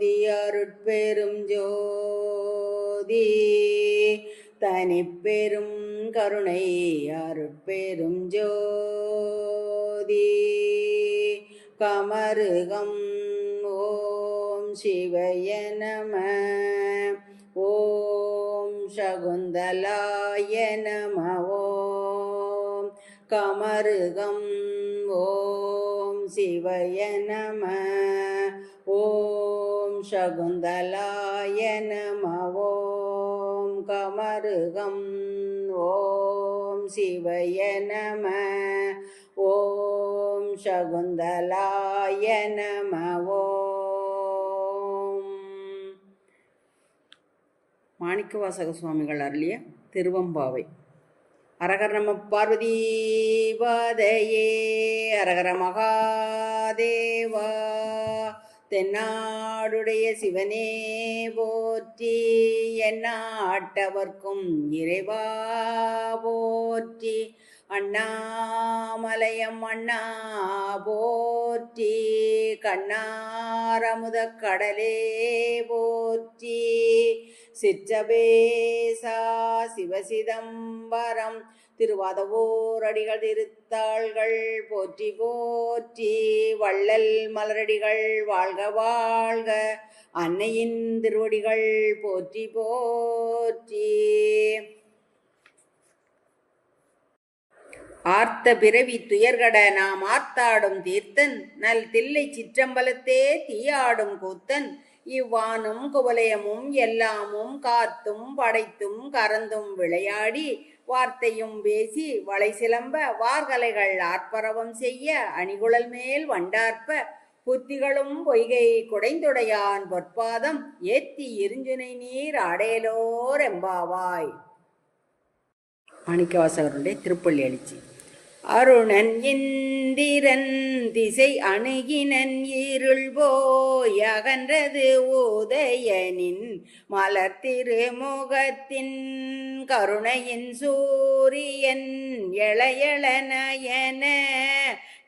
அருட்பெரும் ஜோதி. தனிப்பெரும் கருணை அருட்பெரும் ஜோதி. கமருகம் ஓம் சிவய நம. ஓம் சகுந்தலாய நம. ஓம் கமருகம் ஓம் சிவய நம. ஓம் சகுந்தலாய நம कमरुगम् ॐ शिवय नम ॐ ஓம் नमवो மாணிக்கவாசக சுவாமிகள் அருளிய திருவம்பாவை. அரகர் நம பார்வதி வாதையே அரகர மகாதேவா. தென்னாடுடைய சிவனே போற்றி என்னாட்டவர்க்கும் இறைவா போற்றி அண்ணாமலையம் அண்ணா போற்றி கண்ணாரமுத கடலே போற்றி சிற்றபேசா சிவசிதம்பரம். திருவாதவோர் அடிகள் திருத்தாள்கள் போற்றி போற்றி வள்ளல் மலரடிகள் வாழ்க வாழ்க. அன்னையின் திருவடிகள் போற்றி போற்றி. ஆர்த்த பிறவி துயர்கட நாம் ஆர்த்தாடும் தீர்த்தன். நல் தில்லை சிற்றம்பலத்தே தீயாடும் கூத்தன். இவ்வானும் குவலயமும் எல்லாமும் காத்தும் படைத்தும் கறந்தும் விளையாடி வார்த்தையும் பேசி வளை சிலம்ப வார்கலைகள் ஆர்ப்பரவம் செய்ய அணிகுழல் மேல் வண்டார்ப்ப புத்திகளும் பொய்கை குடைந்துடையான் பொற்பாதம் ஏத்தி இருஞ்சுனை நீர் அடையலோர் எம்பாவாய். மாணிக்கவாசகருடைய திருப்பள்ளி எழுச்சி. அருணன் இந்திரன் திசை அணுகினன் இருள் போய் அகன்றது உதயனின் மலர் திருமுகத்தின் கருணையின் சூரியன் எளையள நயன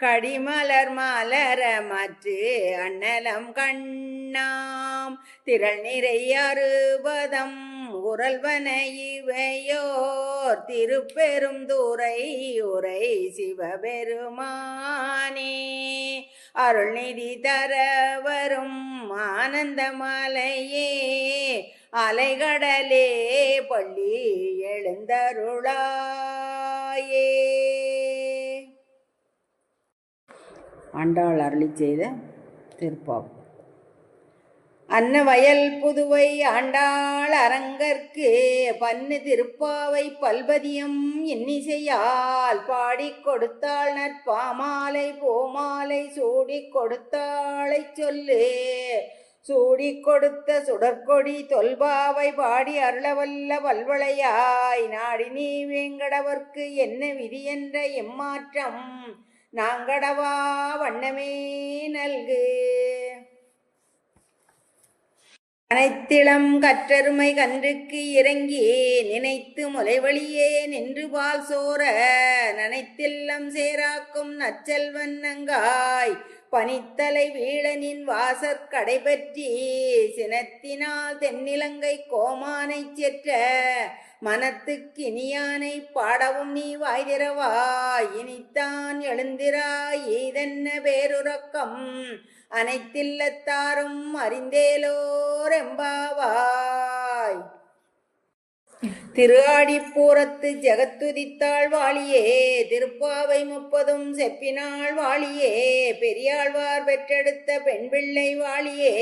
கடிமலர் மலர மாற்று அண்ணலம் கண்ணாம். திரள் நிறைய அறுபதம் உரல்வன இவையோர். திருப்பெரும் துறை உரை சிவபெருமானே. அருள்நிதி தர வரும் ஆனந்தமலையே அலைகடலே பள்ளி எழுந்தருளாயே. ஆண்டாள் அருளி செய்த திருப்பாவு அன்னவயல் புதுவை ஆண்டாள் அரங்கற்கு பன்னு திருப்பாவை பல்பதியம் இன்னிசையால் பாடி கொடுத்தாள் நற்பாமாலை போமாலை சூடி கொடுத்தாளை சொல்லு. சூடி கொடுத்த சுடற்கொடி தொல்பாவை பாடி அருளவல்ல வல்வளையாய். நாடி நீ வேங்கடவர்க்கு என்ன விதி என்ற எம்மாற்றம் நாங்கடவா வண்ணமே நல்கு. அனைத்திளம் கற்றருமை கன்றுக்கு இறங்கி நினைத்து முலைவழியே நின்று பால் சோர நனைத்தில்லம் சேராக்கும் நச்சல் நங்காய் பனித்தலை வீழனின் வாசற் கடைபற்றி சினத்தினால் தென்னிலங்கை கோமானைச் செற்ற. மனத்துக்கு இனியானை பாடவும் நீ வாய்திரவாய் இனித்தான் எழுந்திராய் இதென்ன பேருறக்கம்? அனைத்தில்லத்தாரும் அறிந்தேலோர் எம்பாவாய் திருஆடிப்பூரத்து ஜெகத்துதித்தாள் வாழியே திருப்பாவை முப்பதும் செப்பினாள் வாழியே பெரியாழ்வார் பெற்றெடுத்த பெண் பிள்ளை வாழியே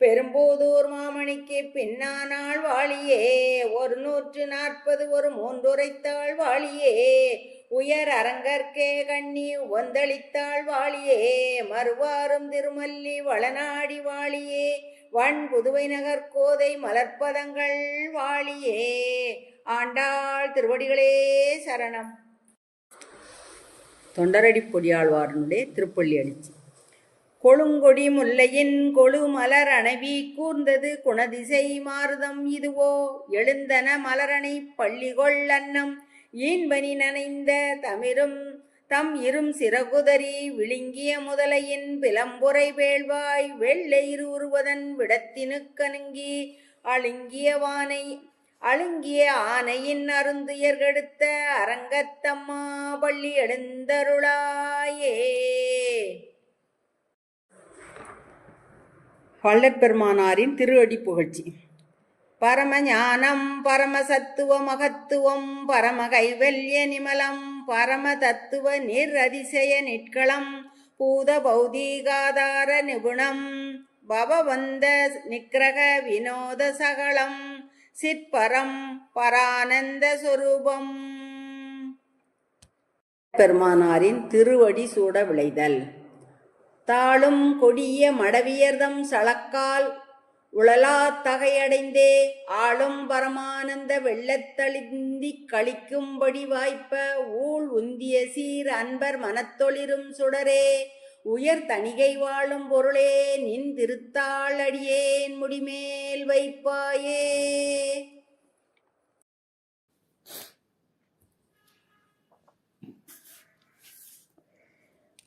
பெரும்போதூர் மாமணிக்கு பின்னானாள் வாழியே ஒரு நூற்று நாற்பது ஒரு மூன்றுரைத்தாள் வாழியே உயர் அரங்கற்கே கண்ணி ஒந்தளித்தாள் வாழியே மறுவாரும் திருமல்லி வளநாடி வாழியே வன் புதுவை நகர் கோதை மலர்ப்பதங்கள் வாழியே ஆண்டாள் திருவடிகளே சரணம். தொண்டரடி பொடியாழ்வாரனுடைய திருப்பள்ளி அடிச்சு. கொழுங்கொடி முல்லையின் கொழு மலர் அணவி கூர்ந்தது குணதிசை மாறுதம் இதுவோ? எழுந்தன மலரணை பள்ளிகொள் அன்னம். ஈன்பனி நனைந்த தமிரும் தம் இரும் சிறகுதறி விழுங்கிய முதலையின் பிலம்புரை வேள்வாய் வெள்ளெயிறு உருவதன் விடத்தினுக்கணுங்கி அழுங்கிய வானை அழுங்கிய ஆனையின் அருந்துயர்கெடுத்த அரங்கத்தம்மா பள்ளி எழுந்தருளாயே. வள்ளற்பெருமானாரின் திருவடி புகழ்ச்சி. பரமஞானம் பரமசத்துவ மகத்துவம் பரம கைவல்ய நிமலம் பரம தத்துவ நிர் அதிசய நிட்களம் பூத பௌதீகாதார நிபுணம் பவவந்த நிக்கிரக வினோத சகலம் சிற்பரம் பரானந்த சொரூபம். பெருமானாரின் திருவடி சூட விளைதல். தாளும் கொடிய மடவியர்தம் சளக்கால் உழலா தகையடைந்தே ஆளும் பரமானந்த வெள்ளத்தளிந்தி கழிக்கும்படி வாய்ப்ப ஊழ் உந்திய சீர் அன்பர் மனத்தொளிரும் சுடரே. உயர் தணிகை வாழும் பொருளே நின் திருத்தாள் அடியேன் முடிமேல் வைப்பாயே.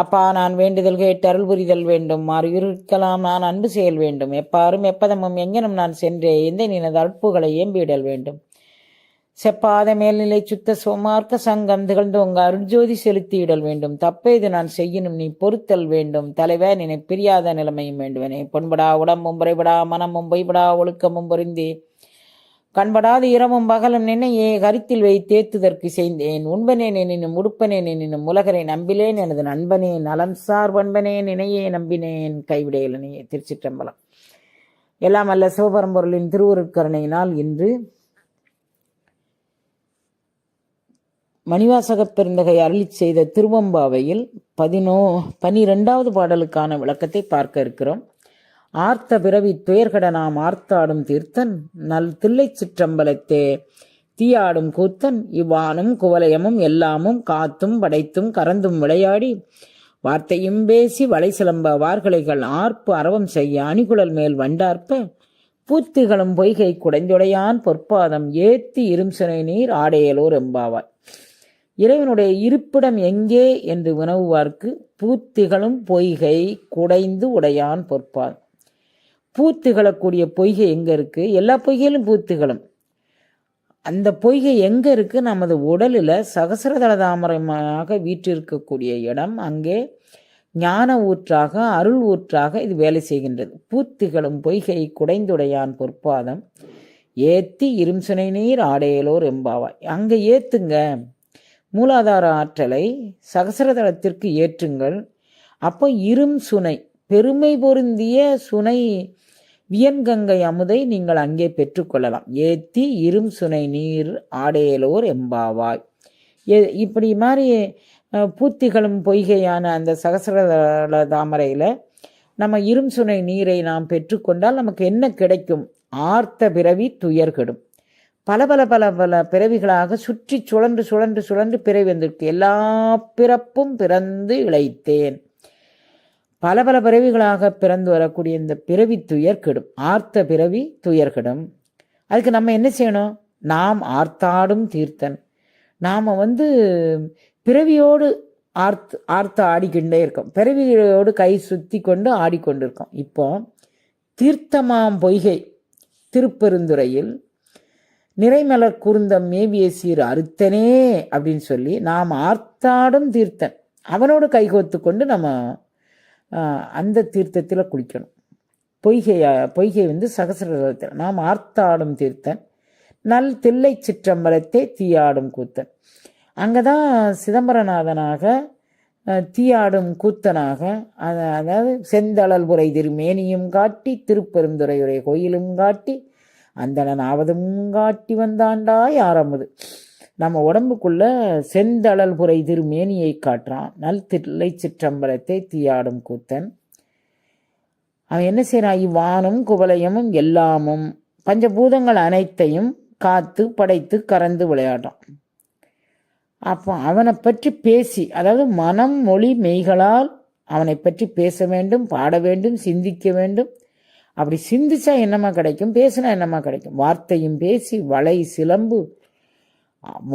அப்பா நான் வேண்டுதல் கேட்டு அருள் புரிதல் வேண்டும். மாறு இருக்கலாம் நான் அன்பு செயல் வேண்டும். எப்பாரும் எப்பதமும் எங்கனும் நான் சென்றே எந்த நினது அற்புகளை ஏம்பிவிடல் வேண்டும். செப்பாத மேல்நிலை சுத்த சோமார்க்க சங்கம் திகழ்ந்தோங்க அருட்ஜோதி செலுத்திவிடல் வேண்டும். தப்பேது நான் செய்யணும் நீ பொறுத்தல் வேண்டும். தலைவ நினை பிரியாத நிலைமையும் வேண்டுவனே. பொன்படா உடம்பும் முறைபடா மனமும் பொய்படா ஒழுக்கமும் பொருந்தி கண்படாத இரவும் பகலும் நினையே கருத்தில் வைத்தேத்துதற்கு செய்தேன் உண்பனேன் எனினும் உடுப்பனே எனினும் உலகரை நம்பிலேன் எனது நண்பனே நலம் சார் பண்பனே நினையே நம்பினேன். கைவிடையலனே திருச்சிற்றம்பலம். எல்லாம் அல்ல சிவபரம்பொருளின் திருவுருட்கருணையினால் இன்று மணிவாசகப் பெருந்தகை அருளி செய்த திருவம்பாவையில் பதினோ பனிரெண்டாவது பாடலுக்கான விளக்கத்தை பார்க்க இருக்கிறோம். ஆர்த்த பிறவி துயர்கட நாம் ஆர்த்தாடும் தீர்த்தன் நல் தில்லைச் சிற்றம்பலத்தே. தீயாடும் கூத்தன் இவ்வானும் குவலயமும் எல்லாமும் காத்தும் படைத்தும் கறந்தும் விளையாடி வார்த்தையும் பேசி வலை சிலம்ப வார்கலைகள் ஆர்ப்பு அரவம் செய்ய அணிகுழல் மேல் வண்டார்ப்ப பூத்திகளும் பொய்கை குடைந்துடையான் பொற்பாதம் ஏத்தி இரும்சனை நீர் ஆடையலோர் எம்பாவாய். இறைவனுடைய இருப்பிடம் எங்கே என்று வினவுவார்க்கு பூத்திகளும் பொய்கை குடைந்து உடையான் பொற்பாதம். பூத்துகளக்கூடிய பொய்கை எங்கே இருக்குது எல்லா பொய்கையிலும் பூத்துகளும் அந்த பொய்கை எங்கே இருக்குது நமது உடலில் சகசரதள தாமரமாக வீற்றிருக்கக்கூடிய இடம் அங்கே ஞான ஊற்றாக அருள் ஊற்றாக இது வேலை செய்கின்றது. பூத்துகளும் பொய்கை குடைந்துடையான் பொற்பாதம். ஏத்தி இரும் சுனை நீர் ஆடையலோர் எம்பாவாய் அங்கே ஏத்துங்க. மூலாதார ஆற்றலை சகசரதளத்திற்கு ஏற்றுங்கள். அப்போ இரும் சுனை பெருமை பொருந்திய சுனை வியன்கங்கை அமுதை நீங்கள் அங்கே பெற்றுக்கொள்ளலாம். ஏத்தி இரும் சுனை நீர் ஆடையலோர் எம்பாவாய். எ- இப்படி மாதிரி பூத்திகளும் பொய்கையான அந்த சகசர தாமரையில் நம்ம இரும் சுனை நீரை நாம் பெற்றுக்கொண்டால் நமக்கு என்ன கிடைக்கும்? ஆர்த்த பிறவி துயர்கெடும். பல பல பல பல பிறவிகளாக சுற்றி சுழன்று சுழன்று சுழன்று பிறவி வந்திருக்கு. எல்லா பிறப்பும் பிறந்து இழைத்தேன். பல பல பிறவிகளாக பிறந்து வரக்கூடிய இந்த பிறவி துயர் கெடும் ஆர்த்த பிறவி துயர் கெடும் அதுக்கு நம்ம என்ன செய்யணும்? நாம் ஆர்த்தாடும் தீர்த்தன். நாம் வந்து பிறவியோடு ஆர்த்து ஆர்த்த ஆடிக்கொண்டே இருக்கோம். பிறவியோடு கை சுத்தி கொண்டு ஆடிக்கொண்டிருக்கோம். இப்போ தீர்த்தமாம் பொய்கை திருப்பெருந்துறையில் நிறைமலர் கூர்ந்தம் மேவிய சீர் அறுத்தனே அப்படின்னு சொல்லி நாம் ஆர்த்தாடும் தீர்த்தன். அவனோடு கைகோத்து கொண்டு நம்ம அந்த தீர்த்தத்தில் குளிக்கணும். பொய்கை பொய்கை வந்து சகசிரத்தில் நாம் ஆர்த்தாடும் தீர்த்தன் நல் தில்லை சிற்றம்பலத்தை தீயாடும் கூத்தன். அங்கே தான் சிதம்பரநாதனாக தீயாடும் கூத்தனாக அதாவது செந்தளல் உரை திருமேனியும் காட்டி திருப்பெருந்துறையுடைய கோயிலும் காட்டி அந்தணன் ஆவதும் காட்டி வந்தாண்டாய் ஆரம்பது. நம்ம உடம்புக்குள்ள செந்தளல் புரை திருமேனியை காட்டுறான். நல் தில்லை சிற்றம்பலத்தை தீயாடும் கூத்தன். அவன் என்ன செய்யறான் இவ்வானும் குவலயமும் எல்லாமும் பஞ்சபூதங்கள் அனைத்தையும் காத்து படைத்து கறந்து விளையாடுறான். அப்போ அவனை பற்றி பேசி அதாவது மனம் மொழி மெய்களால் அவனை பற்றி பேச வேண்டும் பாட வேண்டும் சிந்திக்க வேண்டும். அப்படி சிந்திச்சா என்னமா கிடைக்கும்? பேசினா என்னமா கிடைக்கும்? வார்த்தையும் பேசி வளை சிலம்பு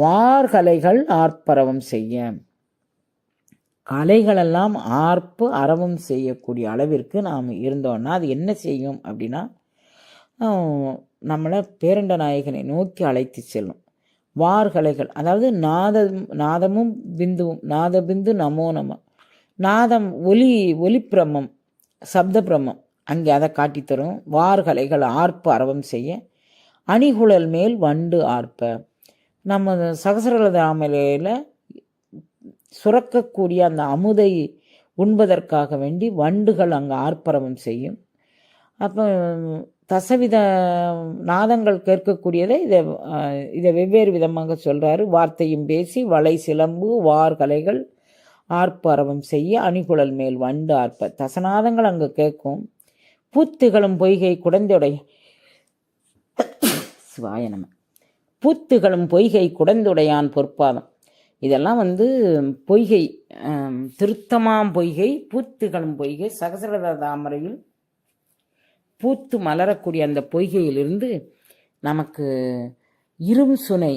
வார்கலைகள் ஆர்ப்பரவம் செய்ய. கலைகளெல்லாம் ஆர்ப்பு அரவம் செய்யக்கூடிய அளவிற்கு நாம் இருந்தோன்னா அது என்ன செய்யும் அப்படின்னா நம்மளை பேரண்ட நாயகனை நோக்கி அழைத்து செல்லும். வார்கலைகள் அதாவது நாதம் நாதமும் பிந்துவும் நாத பிந்து நமோ நம. நாதம் ஒலி ஒலி பிரம்மம் சப்த பிரம்மம் அங்கே அதை காட்டித்தரும். வார்கலைகள் ஆர்ப்பு அரவம் செய்ய. அணிகுழல் மேல் வண்டு ஆர்ப்ப. நம்ம சகசரதாமலையில் சுரக்கக்கூடிய அந்த அமுதை உண்பதற்காக வேண்டி வண்டுகள் அங்கே ஆர்ப்பரவம் செய்யும். அப்போ தசவித நாதங்கள் கேட்கக்கூடியதை இதை இதை வெவ்வேறு விதமாக சொல்கிறாரு வார்த்தையும் பேசி வலை சிலம்பு வார்கலைகள் ஆர்ப்பரவம் செய்ய அணிகுழல் மேல் வண்டு ஆர்ப்ப தசநாதங்கள் அங்கே கேட்கும். பூத்துகளும் பொய்கை குடந்தையுடைய சிவாய பூத்துகளும் பொய்கை குடந்துடையான் பொற்பாதம். இதெல்லாம் வந்து பொய்கை திருத்தமாம் பொய்கை பூத்துகளும் பொய்கை சகசரத தாமரையில் பூத்து மலரக்கூடிய அந்த பொய்கையிலிருந்து நமக்கு இரும் சுனை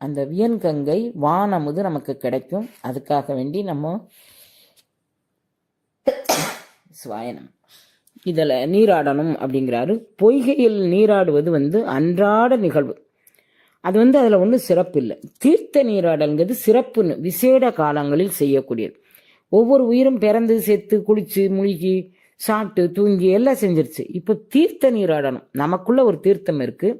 அந்த வியன்கங்கை வானமுது நமக்கு கிடைக்கும். அதுக்காக வேண்டி நம்ம சுவாயனம் இதில் நீராடணும் அப்படிங்கிறாரு. பொய்கையில் நீராடுவது வந்து அன்றாட நிகழ்வு. அது வந்து அதில் ஒன்றும் சிறப்பு இல்லை. தீர்த்த நீராடல்ங்கிறது சிறப்புன்னு விசேட காலங்களில் செய்யக்கூடியது. ஒவ்வொரு உயிரும் பிறந்து செத்து குளிச்சு முழுகி சாப்பிட்டு தூங்கி எல்லாம் செஞ்சிருச்சு. இப்போ தீர்த்த நீராடணும். நமக்குள்ள ஒரு தீர்த்தம் இருக்குது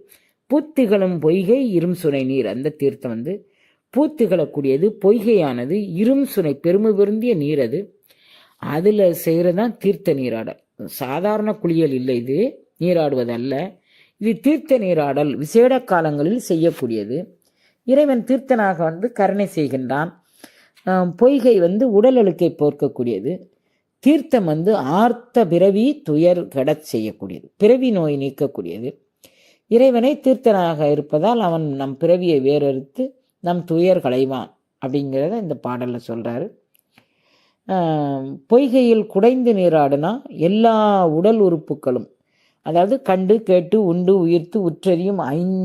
பூத்திகளும் பொய்கை இரும் சுனை நீர். அந்த தீர்த்தம் வந்து பூத்திகளக்கூடியது பொய்கையானது இரும் சுனை பெருமை பெருந்திய நீர் அது. அதில் செய்கிறது தான் தீர்த்த நீராடல். சாதாரண குளியல் இல்லை இது. நீராடுவதல்ல. இது தீர்த்த நீராடல் விசேட காலங்களில் செய்யக்கூடியது. இறைவன் தீர்த்தனாக வந்து கருணை செய்கின்றான். பொய்கை வந்து உடல் அழுக்கை போர்க்கக்கூடியது. தீர்த்தம் வந்து ஆர்த்த பிறவி துயர் கெடச் செய்யக்கூடியது. பிறவி நோய் நீக்கக்கூடியது. இறைவனை தீர்த்தனாக இருப்பதால் அவன் நம் பிறவியை வேறறுத்து நம் துயர் களைவான் அப்படிங்கிறத இந்த பாடலில் சொல்கிறாரு பொய்கையில் குடைந்து நீராடினா எல்லா உடல் உறுப்புகளும் அதாவது கண்டு கேட்டு உண்டு உயிர்த்து உற்றறியும் ஐந்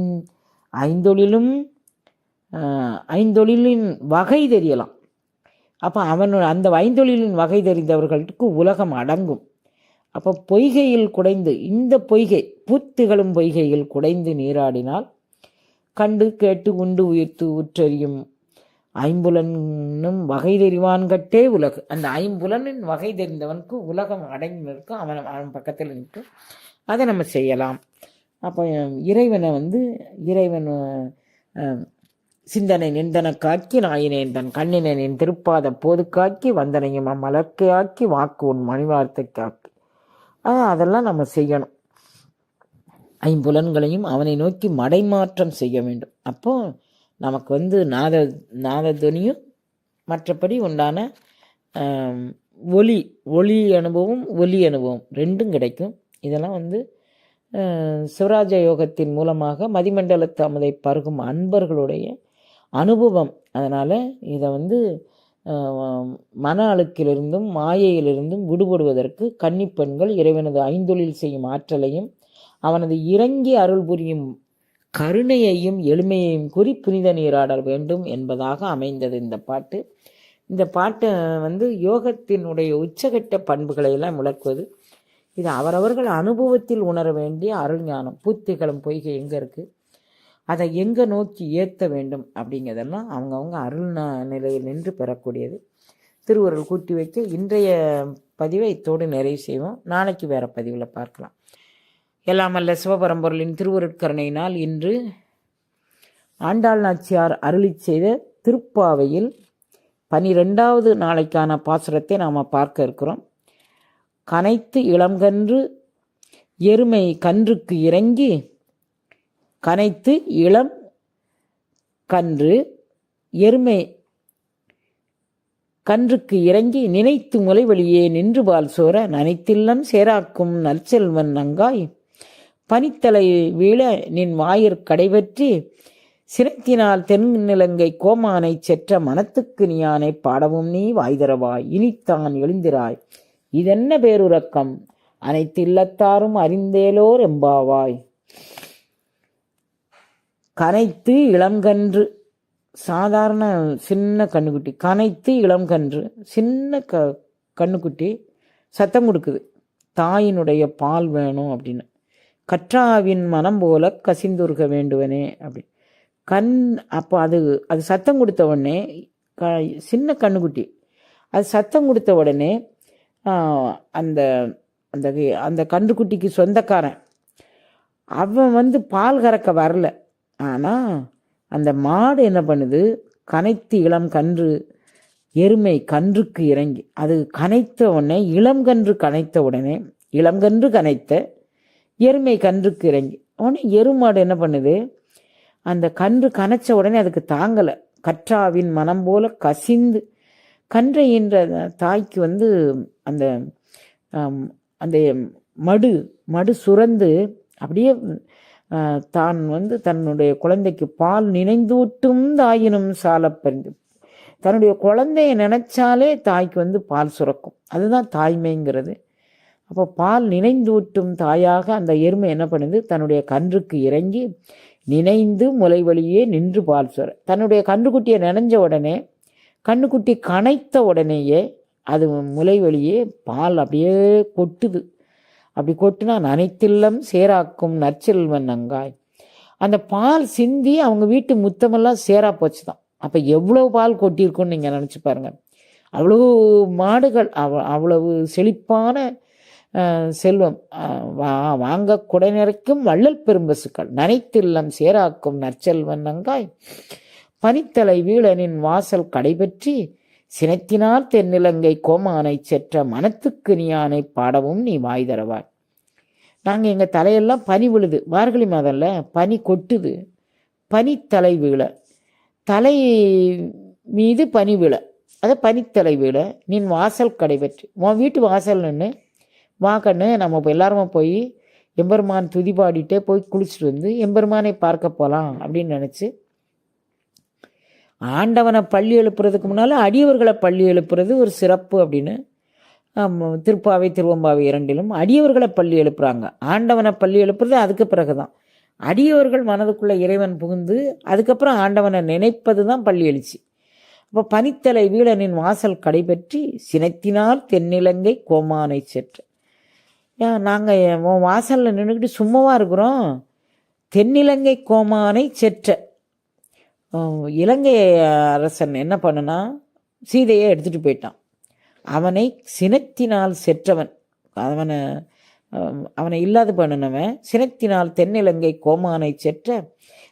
ஐந்தொழிலும் ஐந்தொழிலின் வகை தெரியலாம். அப்போ அவன் அந்த ஐந்தொழிலின் வகை தெரிந்தவர்களுக்கு உலகம் அடங்கும். அப்போ பொய்கையில் குடைந்து இந்த பொய்கை பூத்துகளும் பொய்கையில் குடைந்து நீராடினால் கண்டு கேட்டு உண்டு உயிர்த்து உற்றறியும் ஐம்புலனும் வகை தெரிவான்கட்டே உலகு அந்த ஐம்புலனின் வகை தெரிந்தவனுக்கு உலகம் அடங்கி நிற்கும் அவன் அவன் பக்கத்தில் நிற்கும். அதை நம்ம செய்யலாம். அப்போ இறைவனை வந்து இறைவன் சிந்தனை நிந்தன காக்கி நாயினேன் தன் கண்ணினை நின் திருப்பாத போது காக்கி வந்தனையும் மலர்க்கை ஆக்கி வாக்கு உன் மணிவார்த்தை காக்கி. அதெல்லாம் நம்ம செய்யணும். ஐம்புலன்களையும் அவனை நோக்கி மடைமாற்றம் செய்ய வேண்டும். அப்போது நமக்கு வந்து நாத நாதத்வனியும் மற்றபடி உண்டான ஒலி ஒளி அனுபவம் ஒலி அனுபவம் ரெண்டும் கிடைக்கும். இதெல்லாம் வந்து சிவராஜ யோகத்தின் மூலமாக மதிமண்டலத்து அமுதை பருகும் அன்பர்களுடைய அனுபவம். அதனால் இதை வந்து மன அழுக்கிலிருந்தும் மாயையிலிருந்தும் விடுபடுவதற்கு கன்னிப்பெண்கள் இறைவனது ஐந்தொழில் செய்யும் ஆற்றலையும் அவனது இறங்கி அருள் புரியும் கருணையையும் எளிமையையும் கூறி புனித நீராடல் வேண்டும் என்பதாக அமைந்தது இந்த பாட்டு. இந்த பாட்டு வந்து யோகத்தினுடைய உச்சகட்ட பண்புகளை எல்லாம் விளக்குவது. இது அவரவர்கள் அனுபவத்தில் உணர வேண்டிய அருள் ஞானம். பூத்திகளும் பொய்கை எங்கே இருக்குது அதை எங்கே நோக்கி ஏற்ற வேண்டும் அப்படிங்கிறதெல்லாம் அவங்கவுங்க அருள் நிலையில் நின்று பெறக்கூடியது. திருவுருள் கூட்டி வைக்க இன்றைய பதிவை இத்தோடு நிறைவு செய்வோம். நாளைக்கு வேறு பதிவில் பார்க்கலாம். எல்லாம் அல்ல சிவபரம்பொருளின் திருவருட்கருணையினால் இன்று ஆண்டாள் நாச்சியார் அருளிச் செய்த திருப்பாவையில் பனிரெண்டாவது நாளைக்கான பாசுரத்தை நாம் பார்க்க இருக்கிறோம். கனைத்து இளங்கன்று எருமை கன்றுக்கு இறங்கி கனைத்து இளம் கன்று எருமை கன்றுக்கு இறங்கி நினைத்து முளைவழியே நின்று பால் சோர நனைத்தில்லம் சேராக்கும் நற்செல்வன் நங்காய் பனித்தலை வீழ நின் வாயிற் கடைபற்றி சிரத்தினால் தென்னிலங்கை கோமானை செற்ற மனத்துக்கு நீயானை பாடவும் நீ வாய்தரவாய் இனித்தான் எழுந்திராய். இதென்ன பேருறக்கம்? அனைத்து இல்லத்தாரும் அறிந்தேலோர் எம்பாவாய். கனைத்து இளங்கன்று சாதாரண சின்ன கண்ணுக்குட்டி கனைத்து இளங்கன்று சின்ன க கண்ணுக்குட்டி சத்தம் கொடுக்குது. தாயினுடைய பால் வேணும் அப்படின்னு. கற்றாவின் மனம் போல கசிந்துருக வேண்டுவனே அப்படி. கண் அப்போ அது அது சத்தம் கொடுத்த உடனே க சின்ன கண்ணுக்குட்டி. அது சத்தம் கொடுத்த உடனே அந்த அந்த அந்த கன்றுக்குட்டிக்கு சொந்தக்காரன். அவன் வந்து பால் கறக்க வரல. ஆனால் அந்த மாடு என்ன பண்ணுது? கனைத்து இளம் கன்று எருமை கன்றுக்கு இறங்கி அது கனைத்த உடனே இளம் கன்று கனைத்த உடனே இளம் கன்று கனைத்த எருமை கன்றுக்கு இறங்கி. உடனே எருமாடு என்ன பண்ணுது? அந்த கன்று கனைச்ச உடனே அதுக்கு தாங்கலை. கற்றாவின் மனம் போல கசிந்து. கன்றை என்ற தாய்க்கு வந்து அந்த அந்த மடு மடு சுரந்து அப்படியே தான் வந்து தன்னுடைய குழந்தைக்கு பால் நினைந்தூட்டும் தாயினும் சாலப்பறிந்து தன்னுடைய குழந்தைய நினைச்சாலே தாய்க்கு வந்து பால் சுரக்கும். அதுதான் தாய்மைங்கிறது. அப்போ பால் நினைந்தூட்டும் தாயாக அந்த எருமை என்ன பண்ணுது? தன்னுடைய கன்றுக்கு இறங்கி நினைந்து முலை வழியே நின்று பால் சுர. தன்னுடைய கன்றுக்குட்டியை நினைஞ்ச உடனே கண்ணுக்குட்டி கனைத்த உடனேயே அது முலை வழியே பால் அப்படியே கொட்டுது. அப்படி கொட்டுனா நனைத்தில்லம் சேராக்கும் நற்செல்வன் நங்காய் அந்த பால் சிந்தி அவங்க வீட்டு முத்தமெல்லாம் சேரா போச்சு தான் அப்போ எவ்வளோ பால் கொட்டியிருக்குன்னு நீங்கள் நினச்சி பாருங்கள் அவ்வளோ மாடுகள் அவ அவ்வளவு செழிப்பான செல்வம். வா வாங்க குடை நிறைக்கும் வள்ளல் பெரும்பசுக்கள் நனைத்தில்லம் சேராக்கும் நற்செல்வன் நங்காய். பனித்தலை வீழனின் வாசல் கடைபற்றி சினத்தினால் தென்னிலங்கை கோமானை செற்ற மனத்துக்கு நீயானை பாடவும் நீ வாய் தரவாய். நாங்கள் எங்கள் தலையெல்லாம் பனி விழுது. மார்கழி மாதம்ல பனி கொட்டுது. பனித்தலை வீழ. தலை மீது பனி விழ. அதை பனித்தலை வீழ. நின் வாசல் கடைபற்றி. உன் வீட்டு வாசல் நின்று வா கண்ணு நம்ம இப்போ எல்லாருமா போய் எம்பெருமான் துதி பாடிட்டே போய் குளிச்சுட்டு வந்து எம்பெருமானை பார்க்க போகலாம் அப்படின்னு நினச்சி ஆண்டவனை பள்ளி எழுப்புறதுக்கு முன்னால் அடியவர்களை பள்ளி எழுப்புறது ஒரு சிறப்பு அப்படின்னு திருப்பாவை திருவம்பாவை இரண்டிலும் அடியவர்களை பள்ளி எழுப்புறாங்க. ஆண்டவனை பள்ளி எழுப்புறது அதுக்கு பிறகு தான் அடியவர்கள் மனதுக்குள்ளே இறைவன் புகுந்து அதுக்கப்புறம் ஆண்டவனை நினைப்பது தான் பள்ளி எழுச்சி. அப்போ பனித்தலை வீழனின் வாசல் கடைபற்றி சினத்தினால் தென்னிலங்கை கோமானை செற்று. நாங்கள் உன் வாசலில் நின்றுக்கிட்டு சும்மாவாக இருக்கிறோம்? தென்னிலங்கை கோமானை செற்ற. இலங்கை அரசன் என்ன பண்ணுனா சீதையை எடுத்துகிட்டு போயிட்டான். அவனை சினத்தினால் செற்றவன். அவனை அவனை இல்லாது பண்ணினவன். சினத்தினால் தென்னிலங்கை கோமானை செற்ற.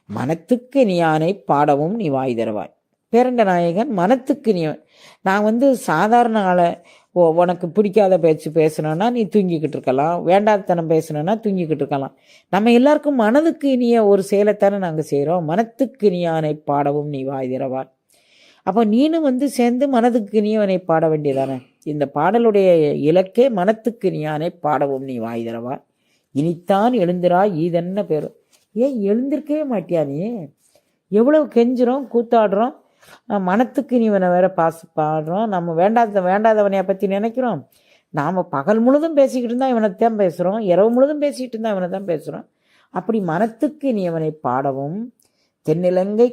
மனத்துக்கு நீ யானை பாடவும் நீ வாய் தருவாய். பேரண்ட நாயகன் மனத்துக்கு நீ நான் வந்து சாதாரண ஆளை ஓ உனக்கு பிடிக்காத பேச்சு பேசணும்னா நீ தூங்கிக்கிட்டு இருக்கலாம். வேண்டாதத்தனம் பேசணும்னா தூங்கிக்கிட்டு இருக்கலாம். நம்ம எல்லாருக்கும் மனதுக்கு இனிய ஒரு செயலைத்தானே நாங்கள் செய்கிறோம் மனத்துக்கு இனியானை பாடவும் நீ வாய்திரவான் அப்போ நீனும் வந்து சேர்ந்து மனதுக்கு இனியவனை பாட வேண்டியதானே? இந்த பாடலுடைய இலக்கே மனத்துக்கு இனியானை பாடவும் நீ வாய் இனித்தான் எழுந்திரா ஈதென்ன பேரும் ஏன் எழுந்திருக்கவே மாட்டியா நீ? எவ்வளவு கெஞ்சுறோம் கூத்தாடுறோம் மனத்துக்கு இவனை வேற பாசு பாடுறோம். நம்ம வேண்டாத வேண்டாதவனைய பற்றி நினைக்கிறோம். நாம் பகல் முழுதும் பேசிக்கிட்டு இருந்தால் இவனை தான் பேசுகிறோம் இரவு முழுதும் பேசிக்கிட்டு இருந்தால் இவனை தான் பேசுகிறோம் அப்படி மனத்துக்கு நீ அவனை பாடவும் தென்னிலங்கை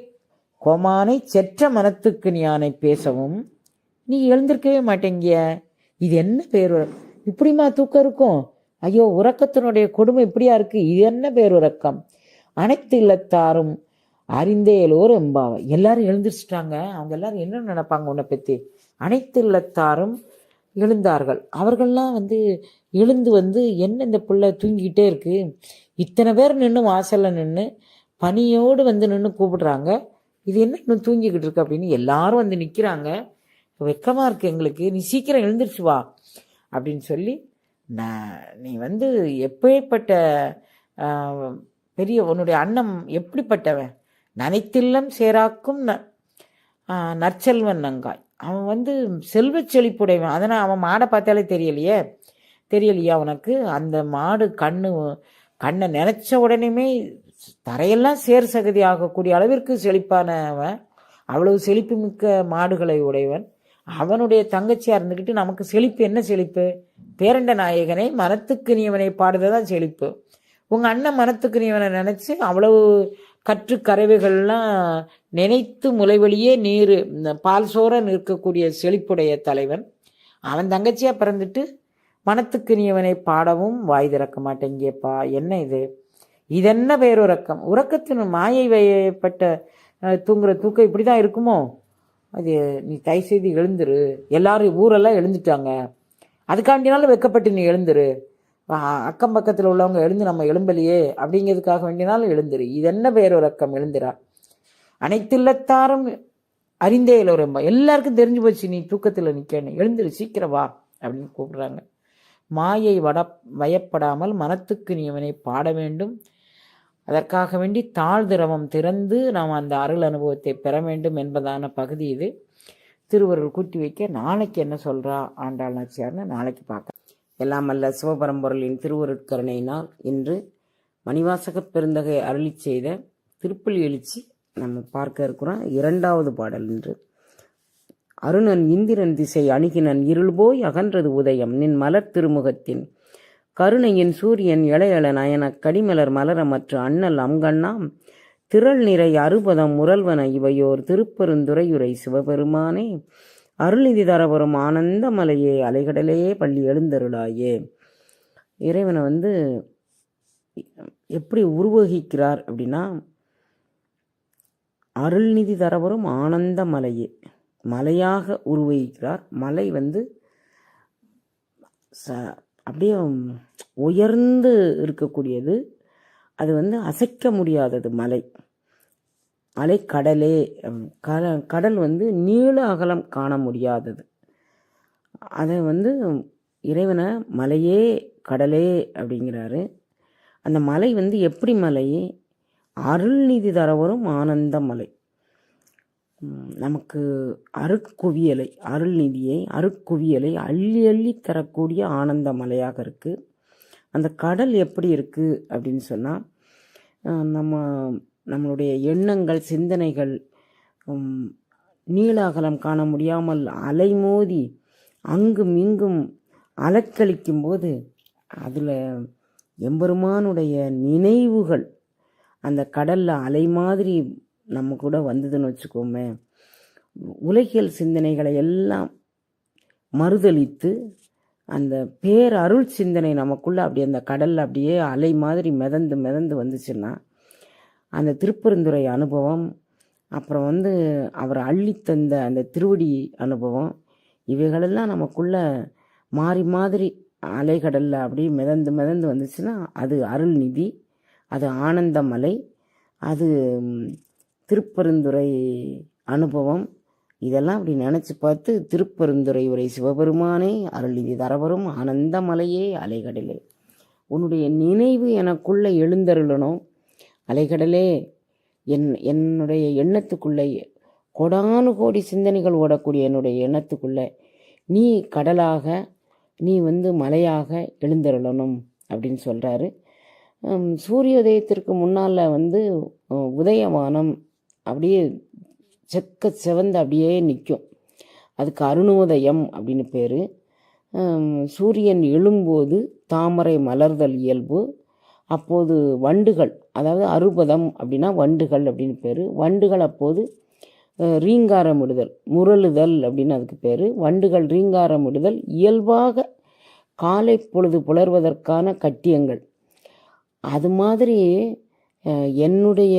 கோமானை செற்ற மனத்துக்கு நீயானை பேசவும் நீ எழுந்திருக்கவே மாட்டேங்கிய. இது என்ன பேர் இப்படிமா தூக்கம் இருக்கும். ஐயோ உறக்கத்தினுடைய கொடுமை இப்படியா இருக்கு? இது என்ன பேர் உறக்கம் அனைத்து இல்லத்தாரும் அறிந்தேலோர் எம்பாவை எல்லாரும் எழுந்திரிச்சிட்டாங்க. அவங்க எல்லாரும் என்ன நினைப்பாங்க உன்னை பற்றி அனைத்து இல்லத்தாரும் எழுந்தார்கள். அவர்கள்லாம் வந்து எழுந்து வந்து என்ன இந்த பிள்ளை தூங்கிக்கிட்டே இருக்குது இத்தனை பேர் நின்று வாசலில் நின்று பனியோடு வந்து நின்று கூப்பிடுறாங்க. இது என்ன இன்னும் தூங்கிக்கிட்டு இருக்கு அப்படின்னு எல்லாரும் வந்து நிற்கிறாங்க வெக்கமாக இருக்குது எங்களுக்கு. நீ சீக்கிரம் எழுந்திருச்சு வா அப்படின்னு சொல்லி நான் நீ வந்து எப்பேற்பட்ட பெரிய உன்னுடைய அண்ணன் எப்படிப்பட்டவன்? நனைத்தில்லம் சேராக்கும் ந- நற்செல்வன் நங்காய். அவன் வந்து செல்வ செழிப்புடையவன். அதனால் அவன் மாடை பார்த்தாலே தெரியலையே? தெரியலையா உனக்கு? அந்த மாடு கண்ணு கண்ணை நினச்ச உடனேமே தரையெல்லாம் சேர் சகதி ஆகக்கூடிய அளவிற்கு செழிப்பானவன். அவ்வளவு செழிப்பு மிக்க மாடுகளை உடையவன். அவனுடைய தங்கச்சியாக இருந்துக்கிட்டு நமக்கு செழிப்பு என்ன செழிப்பு? பேரண்ட நாயகனை மனத்துக்கு நீவனை பாடுறதான் செழிப்பு. உங்கள் அண்ணன் மனத்துக்கு நீவனை நினச்சி அவ்வளவு கற்று கறவைகள்லாம் நினைத்து முளைவழியே நீர் இந்த பால் சோர நிற்கக்கூடிய செழிப்புடைய தலைவன். அவன் தங்கச்சியாக பிறந்துட்டு மனத்துக்கு நீவனை பாடவும் வாய் திறக்க மாட்டேங்கியப்பா என்ன இது? இதென்ன பேருறக்கம்? உறக்கத்தின் மாயை வயப்பட்ட தூங்குற தூக்கம் இப்படி தான் இருக்குமோ? அது நீ தயவு செய்து எழுந்துரு. எல்லாரும் ஊரெல்லாம் எழுந்துட்டாங்க. அதுக்காண்டினாலும் வெக்கப்பட்டு நீ எழுந்துரு. அக்கம் பக்கத்தில் உள்ளவங்க எழுந்து நம்ம எழும்பலையே அப்படிங்கிறதுக்காக வேண்டினாலும் எழுந்துரு. இது என்ன பேருறக்கம்? எழுந்துரா. அனைத்து இல்லத்தாரும் அறிந்தே இலவரம்பா எல்லாருக்கும் தெரிஞ்சு போச்சு நீ தூக்கத்தில் நிற்கணும் எழுந்துரு சீக்கிரம் வா அப்படின்னு கூப்பிடுறாங்க. மாயை வட வயப்படாமல் மனத்துக்கு நீ அவனை பாட வேண்டும். அதற்காக வேண்டி தாழ் திரவம் திறந்து நாம் அந்த அருள் அனுபவத்தை பெற வேண்டும் என்பதான பகுதி இது. திருவருள் கூட்டி வைக்க நாளைக்கு என்ன சொல்கிறா ஆண்டாள் நாச்சியார்னு நாளைக்கு பார்க்க எல்லாம் அல்ல சிவபரம்பொருளின் திருவருட்கருணையினால் இன்று மணிவாசகப் பெருந்தகை அருளிச் செய்த திருப்பலி எழுச்சி நம்ம பார்க்க இருக்கிறோம். இரண்டாவது பாடல் என்று அருணன் இந்திரன் திசை அணுகினன் இருள் போய் அகன்றது உதயம் நின் மலர் திருமுகத்தின். கருணையின் சூரியன் இளையள நயன கடிமலர் மலரமற்ற அண்ணல் அங்கண்ணாம் திரள் நிறை அறுபதம் முரல்வன இவையோர் திருப்பெருந்துறையுரை சிவபெருமானே. அருள்நிதி தரவரும் ஆனந்த மலையே அலைகடலே பள்ளி எழுந்தருளாயே. இறைவனை வந்து எப்படி உருவகிக்கிறார் அப்படின்னா அருள்நிதி தரவரும் ஆனந்த மலையே மலையாக உருவகிக்கிறார். மலை வந்து ச அப்படியே உயர்ந்து இருக்கக்கூடியது. அது வந்து அசைக்க முடியாதது மலை. அலைக்கடலே கட கடல் வந்து நீள அகலம் காண முடியாதது. அதை வந்து இறைவனை மலையே கடலே அப்படிங்கிறாரு. அந்த மலை வந்து எப்படி மலை? அருள்நிதி தரவரும் ஆனந்த மலை. நமக்கு அருட்குவியலை அருள்நிதியை அருட்குவியலை அள்ளி அள்ளி தரக்கூடிய ஆனந்த மலையாக இருக்குது அந்த கடல் எப்படி இருக்குது அப்படின்னு சொன்னால் நம்ம நம்மளுடைய எண்ணங்கள் சிந்தனைகள் நீளாகலம் காண முடியாமல் அலைமோதி அங்கும் இங்கும் அலக்களிக்கும் போது அதில் எம்பெருமானுடைய நினைவுகள் அந்த கடலில் அலை மாதிரி நம்ம கூட வந்ததுன்னு வச்சுக்கோமே. உலகியல் சிந்தனைகளை எல்லாம் மறுதலித்து அந்த பேரருள் சிந்தனை நமக்குள்ளே அப்படி அந்த கடலில் அப்படியே அலை மாதிரி மிதந்து மிதந்து வந்துச்சுன்னா அந்த திருப்பெருந்துறை அனுபவம் அப்புறம் வந்து அவர் அள்ளித்தந்த அந்த திருவடி அனுபவம் இவைகளெல்லாம் நமக்குள்ள மாறி மாதிரி அலைகடலில் அப்படியே மிதந்து மிதந்து வந்துச்சுன்னா அது அருள்நிதி அது ஆனந்தமலை அது ம், திருப்பெருந்துறை அனுபவம். இதெல்லாம் அப்படி நினச்சி பார்த்து திருப்பெருந்துறை உரை சிவபெருமானே அருள்நிதி தரவரும் ஆனந்தமலையே அலைகடலே. உன்னுடைய நினைவு எனக்குள்ளே எழுந்தருளணும். அலைகடலே என் என்னுடைய எண்ணத்துக்குள்ளே கோடானு கோடி சிந்தனைகள் ஓடக்கூடிய என்னுடைய எண்ணத்துக்குள்ளே நீ கடலாக நீ வந்து மலையாக எழுந்தருளணும் அப்படின்னு சொல்கிறாரு சூரிய உதயத்திற்கு முன்னால் வந்து உதயமானம் உதயவானம் அப்படியே செக்க செவந்து அப்படியே நிற்கும் அதுக்கு அருணோதயம் அப்படின்னு பேர். சூரியன் எழும்போது தாமரை மலர்தல் இயல்பு. அப்போது வண்டுகள் அதாவது அறுபதம் அப்படின்னா வண்டுகள் அப்படின்னு பேர். வண்டுகள் அப்போது ரீங்காரமிடுதல் முரளுதல் அப்படின்னு அதுக்கு பேர். வண்டுகள் ரீங்காரமிடுதல் இயல்பாக காலை பொழுது புலர்வதற்கான கட்டியங்கள். அது மாதிரி என்னுடைய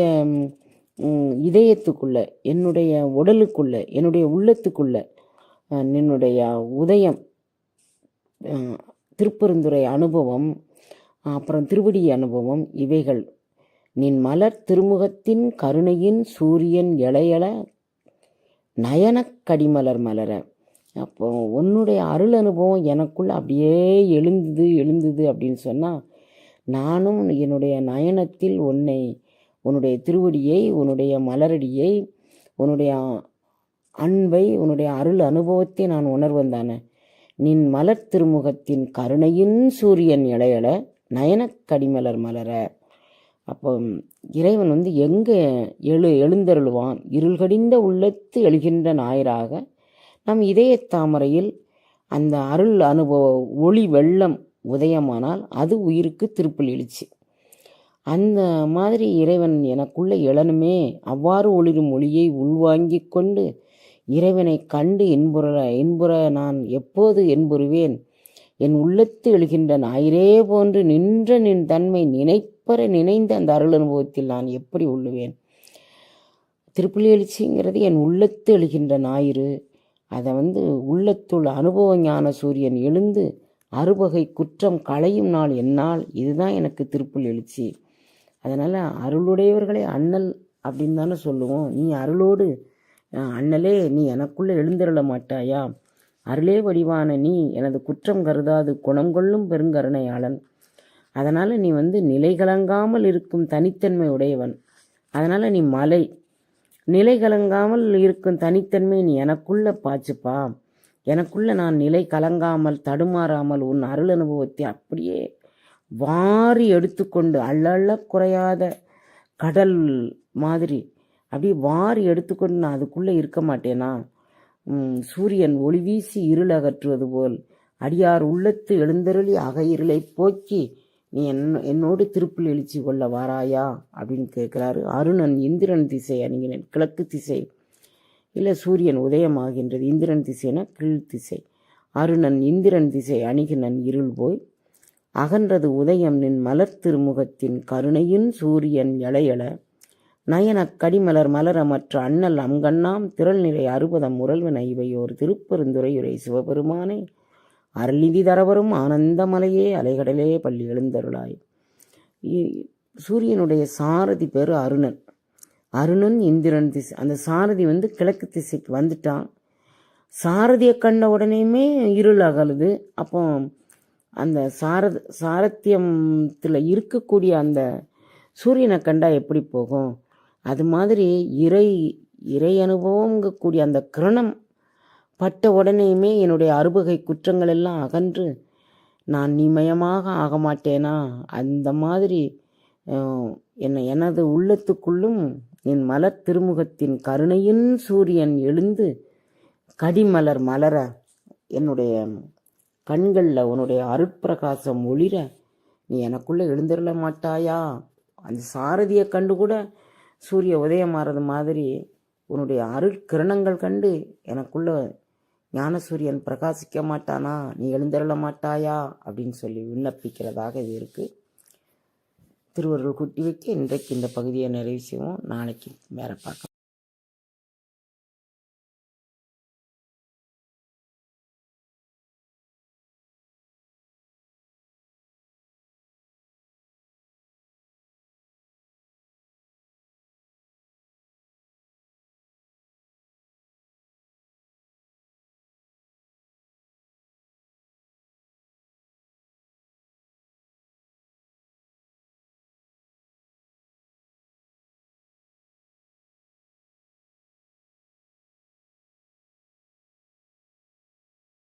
இதயத்துக்குள்ளே இதயத்துக்குள்ள என்னுடைய உடலுக்குள்ள என்னுடைய உள்ளத்துக்குள்ள என்னுடைய உதயம் திருப்பெருந்துறை அனுபவம் அப்புறம் திருவடி அனுபவம் இவைகள். நின் மலர் திருமுகத்தின் கருணையின் சூரியன் இளையள நயனக்கடிமலர் மலர. அப்போ உன்னுடைய அருள் அனுபவம் எனக்குள்ள அப்படியே எழுந்தது எழுந்தது அப்படின்னு சொன்னால் நானும் என்னுடைய நயனத்தில் உன்னை உன்னுடைய திருவடியை உன்னுடைய மலரடியை உன்னுடைய அன்பை உன்னுடைய அருள் அனுபவத்தை நான் உணர்வந்தானே நின் மலர் திருமுகத்தின் கருணையின் சூரியன் இளையள நயனக் கடிமலர் மலர அப்போ இறைவன் வந்து எங்கே எழு எழுந்தருளுவான்? இருள்கடிந்த உள்ளத்து எழுகின்ற நாயராக நம் இதய தாமரையில் அந்த அருள் அனுபவ ஒளி வெள்ளம் உதயமானால் அது உயிருக்கு திருப்பல் எழுச்சி. அந்த மாதிரி இறைவன் எனக்குள்ள எழனுமே அவ்வாறு ஒளிரும் ஒளியை உள்வாங்கி கொண்டு இறைவனை கண்டு இன்புற இன்புற நான் எப்போது என்புறுவேன்? என் உள்ளத்து எழுகின்ற ஞாயிறே போன்று நின்ற நின் தன்மை நினைப்பற நினைந்த அந்த அருள் அனுபவத்தில் நான் எப்படி உள்ளுவேன்? திருப்புலி எழுச்சிங்கிறது என் உள்ளத்து எழுகின்ற ஞாயிறு அதை வந்து உள்ளத்துள் அனுபவ ஞான சூரியன் எழுந்து அறுபகை குற்றம் களையும் நாள் என்னால் இதுதான் எனக்கு திருப்புள் எழுச்சி. அதனால் அருளுடையவர்களே அண்ணல் அப்படின்னு தானே சொல்லுவோம். நீ அருளோடு அண்ணலே நீ எனக்குள்ளே எழுந்திரள மாட்டாயா? அருளே வடிவான நீ எனது குற்றம் கருதாது குணம் கொள்ளும் பெருங்கருணையாளன். அதனால் நீ வந்து நிலை கலங்காமல் இருக்கும் தனித்தன்மை உடையவன். அதனால் நீ மலை. நிலை கலங்காமல் இருக்கும் தனித்தன்மை நீ எனக்குள்ள பாய்ச்சுப்பா. எனக்குள்ள நான் நிலை கலங்காமல் தடுமாறாமல் உன் அருள் அனுபவத்தை அப்படியே வாரி எடுத்துக்கொண்டு அள்ளள்ள குறையாத கடல் மாதிரி அப்படியே வாரி எடுத்துக்கொண்டு நான் அதுக்குள்ளே இருக்க மாட்டேனா? சூரியன் ஒளி வீசி இருள் அகற்றுவது போல். அடியார் உள்ளத்து எழுந்தருளி அக போக்கி நீ என் என்னோடு திருப்பில் எழுச்சி கொள்ள வாராயா? அப்படின்னு கேட்குறாரு. அருணன் இந்திரன் திசை அணுகினேன் கிழக்கு திசை. இல்லை சூரியன் உதயமாகின்றது. இந்திரன் திசைனா கீழ் திசை. அருணன் இந்திரன் திசை அணுகினன் இருள் போய் அகன்றது உதயம் நின் மலர் திருமுகத்தின் கருணையின் சூரியன் எழையள நயனக் கடிமலர் மலரமற்ற அண்ணல் அங்கண்ணாம் திரள்நிலை அறுபதம் முரல்வன இவையோர் திருப்பெருந்துறையுரை சிவபெருமானே. அருள்நிதி தரவரும் ஆனந்தமலையே அலைகடலே பள்ளி எழுந்தருளாய். இ- சூரியனுடைய சாரதி பேர் அருணன். அருணன் இந்திரன் திசை அந்த சாரதி வந்து கிழக்கு திசைக்கு வந்துட்டான். சாரதியை கண்ட உடனேயுமே இருள் அகலுது. அப்போ அந்த சாரத சாரத்தியத்தில் இருக்கக்கூடிய அந்த சூரியனை கண்டா எப்படி போகும்? அது மாதிரி இறை இறை அனுபவங்கக்கூடிய அந்த கிரணம் பட்ட உடனேயுமே என்னுடைய அறுபகை குற்றங்கள் எல்லாம் அகன்று நான் நிமயமாக ஆக மாட்டேனா? அந்த மாதிரி என்னை எனது உள்ளத்துக்குள்ளும் என் மலர் திருமுகத்தின் கருணையின் சூரியன் எழுந்து கடிமலர் மலர என்னுடைய கண்களில் உன்னுடைய அருட்பிரகாசம் ஒளிர நீ எனக்குள்ளே எழுந்திரல மாட்டாயா? அந்த சாரதியை கண்டு கூட சூரிய உதயமாறது மாதிரி உன்னுடைய அருட்கிரணங்கள் கண்டு எனக்குள்ள ஞானசூரியன் பிரகாசிக்க மாட்டானா? நீ எழுந்தருள மாட்டாயா? அப்படின்னு சொல்லி விண்ணப்பிக்கிறதாக இது இருக்குது திருவருள் குட்டி வைக்க இன்றைக்கு இந்த பகுதியை நிறைவு செய்வோம். நாளைக்கு வேற பார்க்கலாம்.